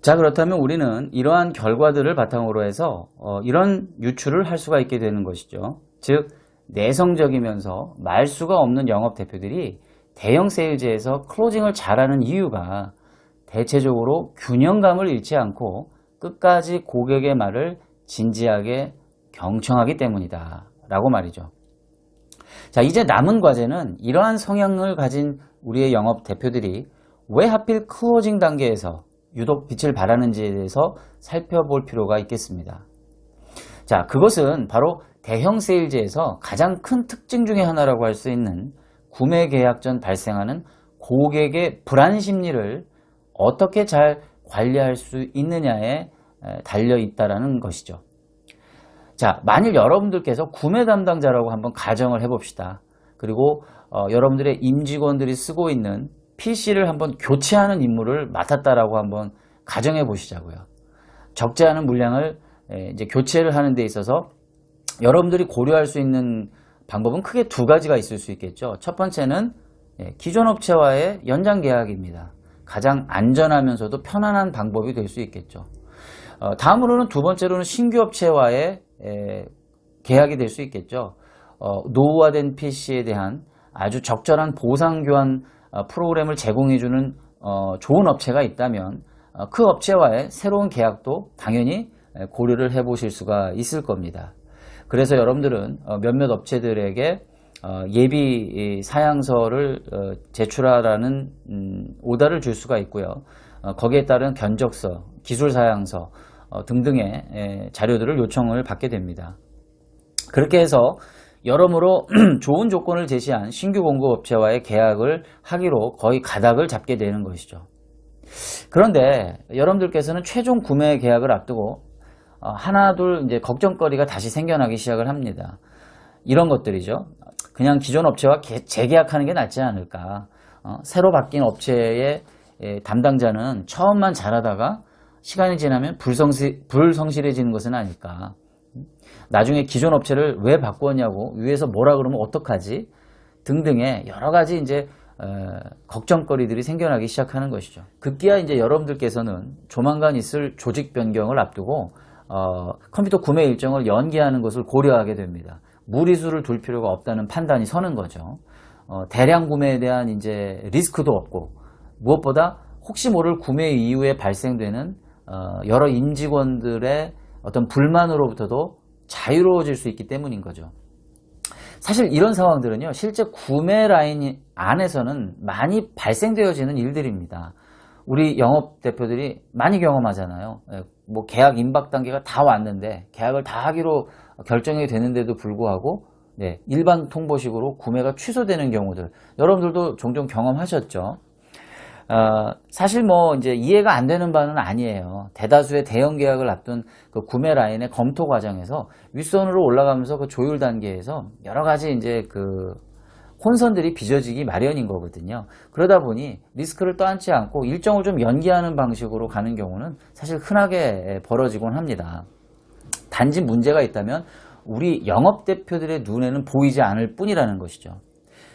자 그렇다면 우리는 이러한 결과들을 바탕으로 해서 어, 이런 유출을 할 수가 있게 되는 것이죠. 즉 내성적이면서 말수가 없는 영업 대표들이 대형 세일즈에서 클로징을 잘하는 이유가 대체적으로 균형감을 잃지 않고 끝까지 고객의 말을 진지하게 경청하기 때문이다 라고 말이죠. 자 이제 남은 과제는 이러한 성향을 가진 우리의 영업 대표들이 왜 하필 클로징 단계에서 유독 빛을 발하는지에 대해서 살펴볼 필요가 있겠습니다. 자, 그것은 바로 대형 세일즈에서 가장 큰 특징 중의 하나라고 할 수 있는 구매 계약 전 발생하는 고객의 불안 심리를 어떻게 잘 관리할 수 있느냐에 달려 있다라는 것이죠. 자, 만일 여러분들께서 구매 담당자라고 한번 가정을 해봅시다. 그리고 어, 여러분들의 임직원들이 쓰고 있는 PC를 한번 교체하는 임무를 맡았다라고 한번 가정해 보시자고요. 적지 않은 물량을 이제 교체를 하는 데 있어서 여러분들이 고려할 수 있는 방법은 크게 두 가지가 있을 수 있겠죠. 첫 번째는 예, 기존 업체와의 연장 계약입니다. 가장 안전하면서도 편안한 방법이 될 수 있겠죠. 어, 다음으로는 두 번째로는 신규 업체와의 계약이 될 수 있겠죠. 어, 노후화된 PC에 대한 아주 적절한 보상 교환 어, 프로그램을 제공해주는 어, 좋은 업체가 있다면 어, 그 업체와의 새로운 계약도 당연히 고려를 해 보실 수가 있을 겁니다. 그래서 여러분들은 몇몇 업체들에게 예비 사양서를 제출하라는 음, 오다를 줄 수가 있고요. 거기에 따른 견적서, 기술 사양서 등등의 자료들을 요청을 받게 됩니다. 그렇게 해서 여러모로 좋은 조건을 제시한 신규 공급업체와의 계약을 하기로 거의 가닥을 잡게 되는 것이죠. 그런데 여러분들께서는 최종 구매 계약을 앞두고 어, 하나 둘 이제 걱정거리가 다시 생겨나기 시작을 합니다. 이런 것들이죠. 그냥 기존 업체와 재계약하는 게 낫지 않을까. 어, 새로 바뀐 업체의 담당자는 처음만 잘하다가 시간이 지나면 불성실, 불성실해지는 것은 아닐까. 나중에 기존 업체를 왜 바꾸었냐고 위에서 뭐라 그러면 어떡하지 등등의 여러 가지 이제 어, 걱정거리들이 생겨나기 시작하는 것이죠. 급기야 이제 여러분들께서는 조만간 있을 조직 변경을 앞두고 어, 컴퓨터 구매 일정을 연기하는 것을 고려하게 됩니다. 무리수를 둘 필요가 없다는 판단이 서는 거죠. 어, 대량 구매에 대한 이제 리스크도 없고 무엇보다 혹시 모를 구매 이후에 발생되는 어, 여러 임직원들의 어떤 불만으로부터도 자유로워질 수 있기 때문인 거죠. 사실 이런 상황들은요, 실제 구매 라인 안에서는 많이 발생되어지는 일들입니다. 우리 영업 대표들이 많이 경험하잖아요. 예, 뭐 계약 임박 단계가 다 왔는데 계약을 다 하기로 결정이 되는데도 불구하고 네, 일반 통보식으로 구매가 취소되는 경우들 여러분들도 종종 경험하셨죠. 어, 사실 뭐 이제 이해가 안 되는 바는 아니에요. 대다수의 대형 계약을 앞둔 그 구매 라인의 검토 과정에서 윗선으로 올라가면서 그 조율 단계에서 여러 가지 이제 그 혼선들이 빚어지기 마련인 거거든요. 그러다 보니 리스크를 떠안지 않고 일정을 좀 연기하는 방식으로 가는 경우는 사실 흔하게 벌어지곤 합니다. 단지 문제가 있다면 우리 영업 대표들의 눈에는 보이지 않을 뿐이라는 것이죠.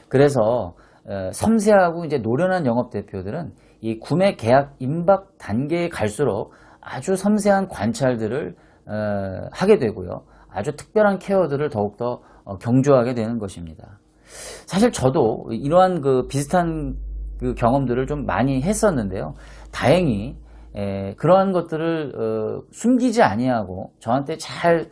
그래서 어, 섬세하고 이제 노련한 영업 대표들은 이 구매 계약 임박 단계에 갈수록 아주 섬세한 관찰들을 어, 하게 되고요. 아주 특별한 케어들을 더욱더 어, 경주하게 되는 것입니다. 사실 저도 이러한 그 비슷한 그 경험들을 좀 많이 했었는데요. 다행히 그러한 것들을 숨기지 아니하고 저한테 잘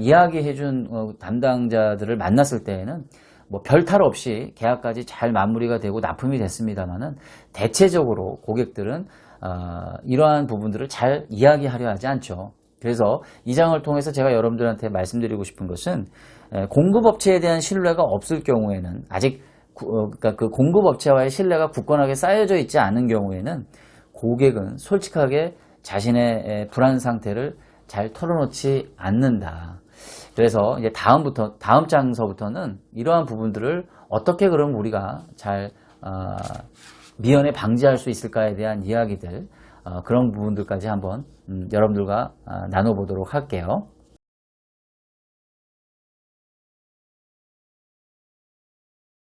이야기해준 담당자들을 만났을 때에는 뭐 별탈 없이 계약까지 잘 마무리가 되고 납품이 됐습니다만은 대체적으로 고객들은 어, 이러한 부분들을 잘 이야기하려 하지 않죠. 그래서 이 장을 통해서 제가 여러분들한테 말씀드리고 싶은 것은 공급업체에 대한 신뢰가 없을 경우에는 아직 어, 그러니까 그 공급업체와의 신뢰가 굳건하게 쌓여져 있지 않은 경우에는 고객은 솔직하게 자신의 불안 상태를 잘 털어놓지 않는다. 그래서 이제 다음부터 다음 장서부터는 이러한 부분들을 어떻게 그럼 우리가 잘 어, 미연에 방지할 수 있을까에 대한 이야기들 어, 그런 부분들까지 한번 음, 여러분들과 어, 나눠보도록 할게요.